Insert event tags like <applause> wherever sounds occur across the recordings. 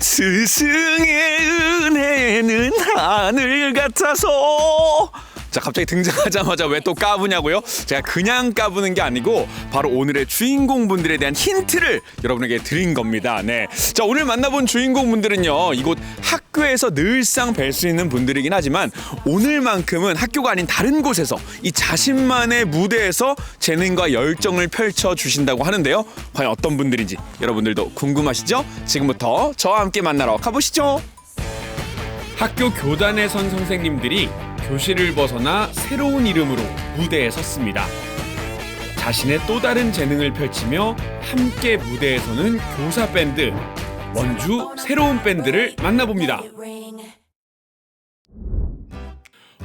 스승의 은혜는 하늘 같아서 자 갑자기 등장하자마자 왜 또 까부냐고요? 제가 그냥 까부는 게 아니고 바로 오늘의 주인공분들에 대한 힌트를 여러분에게 드린 겁니다. 네. 자 오늘 만나본 주인공분들은요 이곳 학교에서 늘상 뵐 수 있는 분들이긴 하지만 오늘만큼은 학교가 아닌 다른 곳에서 이 자신만의 무대에서 재능과 열정을 펼쳐 주신다고 하는데요. 과연 어떤 분들인지 여러분들도 궁금하시죠? 지금부터 저와 함께 만나러 가보시죠. 학교 교단에 선 선생님들이 교실을 벗어나 새로운 이름으로 무대에 섰습니다. 자신의 또 다른 재능을 펼치며 함께 무대에 서는 교사 밴드 원주 새로운 밴드를 만나봅니다.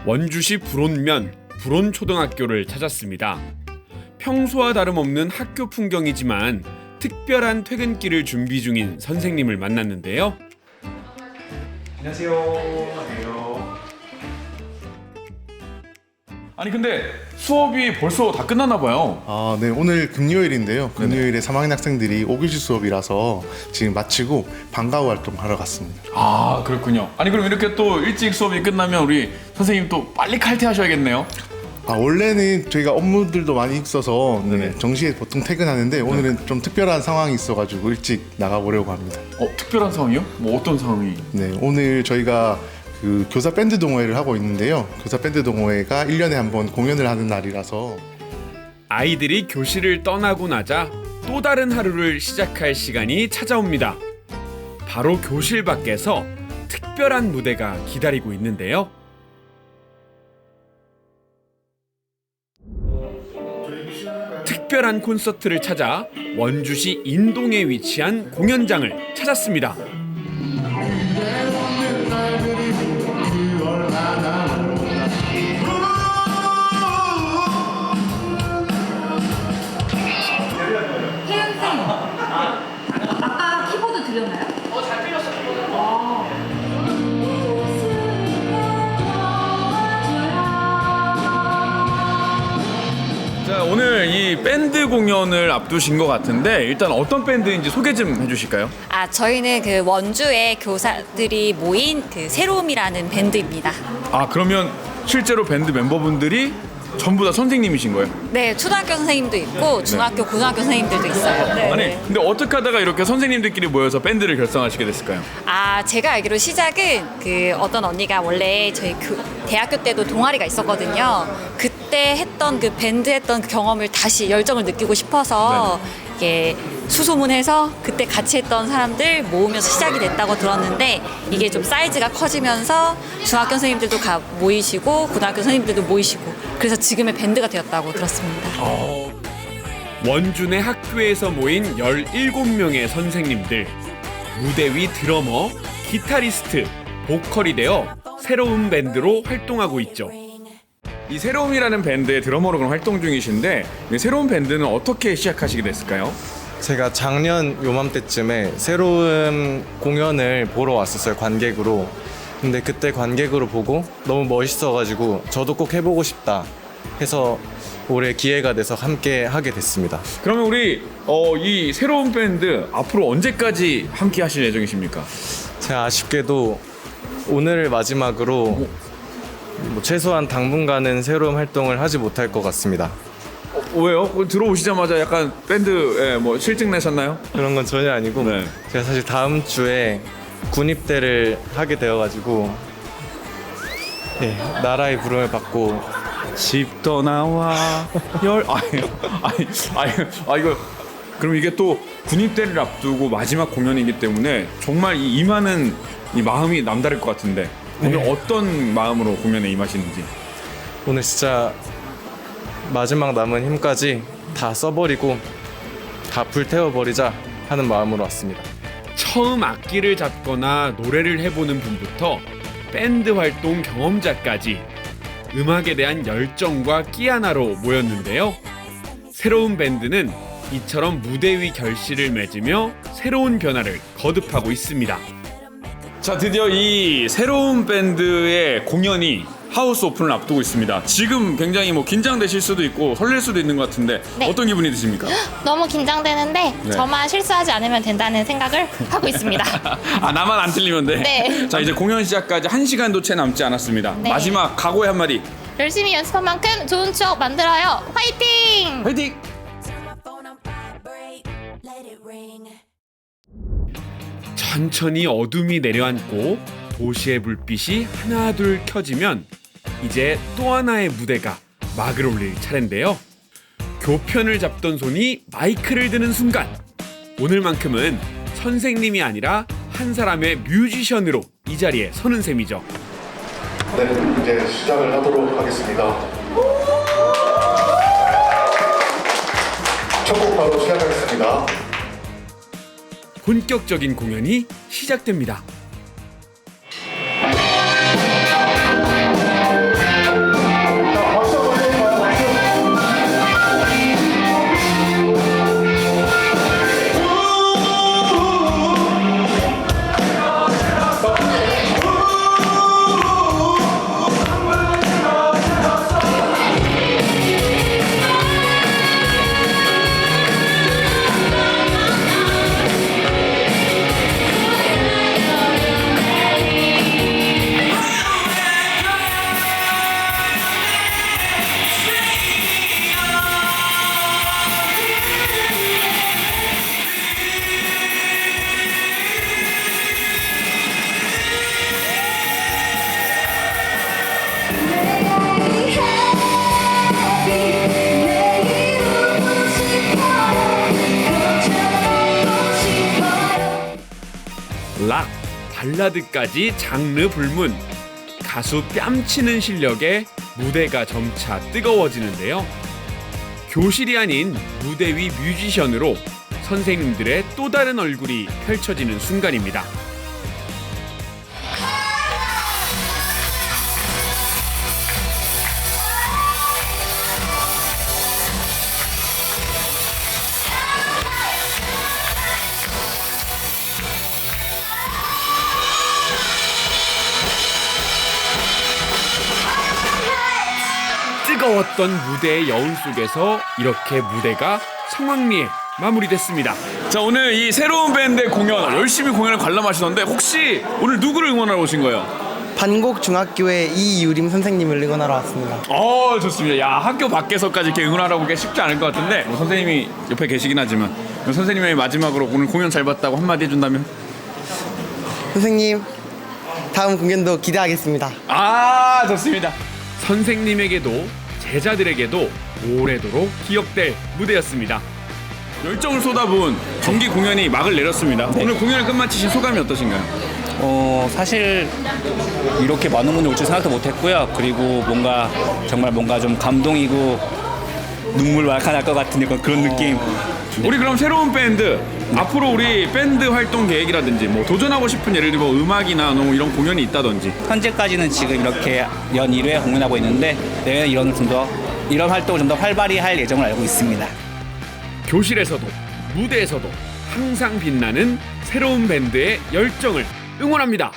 원주시 불온면 불온초등학교를 찾았습니다. 평소와 다름없는 학교 풍경이지만 특별한 퇴근길을 준비 중인 선생님을 만났는데요. 아니 근데 수업이 벌써 다 끝났나 봐요. 아, 네. 오늘 금요일인데요. 금요일에 3학년 학생들이 5교시 수업이라서 지금 마치고 방과후 활동 하러 갔습니다. 아 그렇군요. 아니 그럼 이렇게 또 일찍 수업이 끝나면 우리 선생님 또 빨리 칼퇴하셔야겠네요. 아, 원래는 저희가 업무들도 많이 있어서 네, 정시에 보통 퇴근하는데 오늘은 좀 특별한 상황이 있어가지고 일찍 나가보려고 합니다. 어 특별한 상황이요? 뭐 어떤 상황이? 네. 오늘 저희가 그 교사 밴드 동호회를 하고 있는데요. 교사 밴드 동호회가 1년에 한 번 공연을 하는 날이라서 아이들이 교실을 떠나고 나자 또 다른 하루를 시작할 시간이 찾아옵니다. 바로 교실 밖에서 특별한 무대가 기다리고 있는데요. 특별한 콘서트를 찾아 원주시 인동에 위치한 공연장을 찾았습니다. 아까 키보드 들렸나요? 자 오늘 이 밴드 공연을 앞두신 것 같은데 일단 어떤 밴드인지 소개 좀 해주실까요? 아, 저희는 그 원주의 교사들이 모인 그 새로움이라는 밴드입니다. 아 그러면 실제로 밴드 멤버분들이 전부 다 선생님이신 거예요? 네, 초등학교 선생님도 있고 중학교, 고등학교 선생님들도 있어요. 네, 아니 네. 근데 어떻게 하다가 이렇게 선생님들끼리 모여서 밴드를 결성하시게 됐을까요? 아, 제가 알기로 시작은 그 어떤 언니가 원래 저희 그 대학교 때도 동아리가 있었거든요. 그때 했던 그 밴드 했던 그 경험을 다시 열정을 느끼고 싶어서 이게 수소문해서 그때 같이 했던 사람들 모으면서 시작이 됐다고 들었는데 이게 좀 사이즈가 커지면서 중학교 선생님들도 가 모이시고 고등학교 선생님들도 모이시고 그래서 지금의 밴드가 되었다고 들었습니다. 원주 내 학교에서 모인 17명의 선생님들 무대 위 드러머, 기타리스트, 보컬이 되어 새로운 밴드로 활동하고 있죠. 이 새로움이라는 밴드의 드러머로 그럼 활동 중이신데 이 새로운 밴드는 어떻게 시작하시게 됐을까요? 제가 작년 요맘때쯤에 새로운 공연을 보러 왔었어요 관객으로 근데 그때 관객으로 보고 너무 멋있어가지고 저도 꼭 해보고 싶다 해서 올해 기회가 돼서 함께 하게 됐습니다 그러면 우리 어, 이 새로운 밴드 앞으로 언제까지 함께 하실 예정이십니까? 제가 아쉽게도 오늘을 마지막으로 뭐 최소한 당분간은 새로운 활동을 하지 못할 것 같습니다 어, 왜요? 들어오시자마자 약간 밴드에 뭐 실증 내셨나요? 그런 건 전혀 아니고 네. 제가 사실 다음 주에 군입대를 하게 되어가지고 네, 나라의 부름을 받고 집 떠나와 열 아니 아니 아니 아 이거 그럼 이게 또 군입대를 앞두고 마지막 공연이기 때문에 정말 이 임하는 이 마음이 남다를 것 같은데 오늘 네. 어떤 마음으로 공연에 임하시는지 오늘 진짜 마지막 남은 힘까지 다 써버리고 다 불태워버리자 하는 마음으로 왔습니다. 처음 악기를 잡거나 노래를 해보는 분부터 밴드 활동 경험자까지 음악에 대한 열정과 끼 하나로 모였는데요. 새로운 밴드는 이처럼 무대 위 결실을 맺으며 새로운 변화를 거듭하고 있습니다. 자 드디어 이 새로운 밴드의 공연이 하우스 오픈을 앞두고 있습니다. 지금 굉장히 뭐 긴장되실 수도 있고 설렐 수도 있는 것 같은데 네. 어떤 기분이 드십니까? <gasps> 너무 긴장되는데 네. 저만 실수하지 않으면 된다는 생각을 하고 있습니다. <laughs> 아 나만 안 틀리면 돼. 네. <laughs> 자 이제 공연 시작까지 한 시간도 채 남지 않았습니다. 네. 마지막 각오의 한 마디. 열심히 연습한 만큼 좋은 추억 만들어요. 화이팅! 화이팅! Turn my phone on vibrate, let it ring. 천천히 어둠이 내려앉고 도시의 불빛이 하나둘 켜지면 이제 또 하나의 무대가 막을 올릴 차례인데요. 교편을 잡던 손이 마이크를 드는 순간 오늘만큼은 선생님이 아니라 한 사람의 뮤지션으로 이 자리에 서는 셈이죠. 네, 이제 시작을 하도록 하겠습니다. 첫 곡 바로 시작하겠습니다. 본격적인 공연이 시작됩니다. 락, 발라드까지 장르 불문. 가수 뺨치는 실력에 무대가 점차 뜨거워지는데요. 교실이 아닌 무대 위 뮤지션으로 선생님들의 또 다른 얼굴이 펼쳐지는 순간입니다. 뜨거웠던 무대의 여운 속에서 이렇게 무대가 성황리에 마무리됐습니다. 자 오늘 이 새로운 밴드의 공연 열심히 공연을 관람하시던데 혹시 오늘 누구를 응원하러 오신 거예요? 반곡 중학교의 이유림 선생님을 응원하러 왔습니다. 어 좋습니다. 야 학교 밖에서까지 이렇게 응원하라고 게 쉽지 않을 것 같은데 뭐 선생님이 옆에 계시긴 하지만 그럼 선생님의 마지막으로 오늘 공연 잘 봤다고 한마디 해준다면 선생님, 다음 공연도 기대하겠습니다. 아 좋습니다. 선생님에게도 제자들에게도 오래도록 기억될 무대였습니다. 열정을 쏟아부은 정기 공연이 막을 내렸습니다. 오늘 공연을 끝마치신 소감이 어떠신가요? 어 사실 이렇게 많은 분이 올 줄 생각도 못했고요. 그리고 뭔가 정말 뭔가 좀 감동이고 눈물 왈칵날 것 같은 약간 그런 느낌. 우리 그럼 새로운 밴드 앞으로 우리 밴드 활동 계획이라든지 뭐 도전하고 싶은 예를 들어 뭐 음악이나 뭐 이런 공연이 있다든지 현재까지는 지금 이렇게 연 1회 공연하고 있는데 내년 이런 좀더 이런 활동을 좀 더 활발히 할 예정을 알고 있습니다. 교실에서도 무대에서도 항상 빛나는 새로운 밴드의 열정을 응원합니다.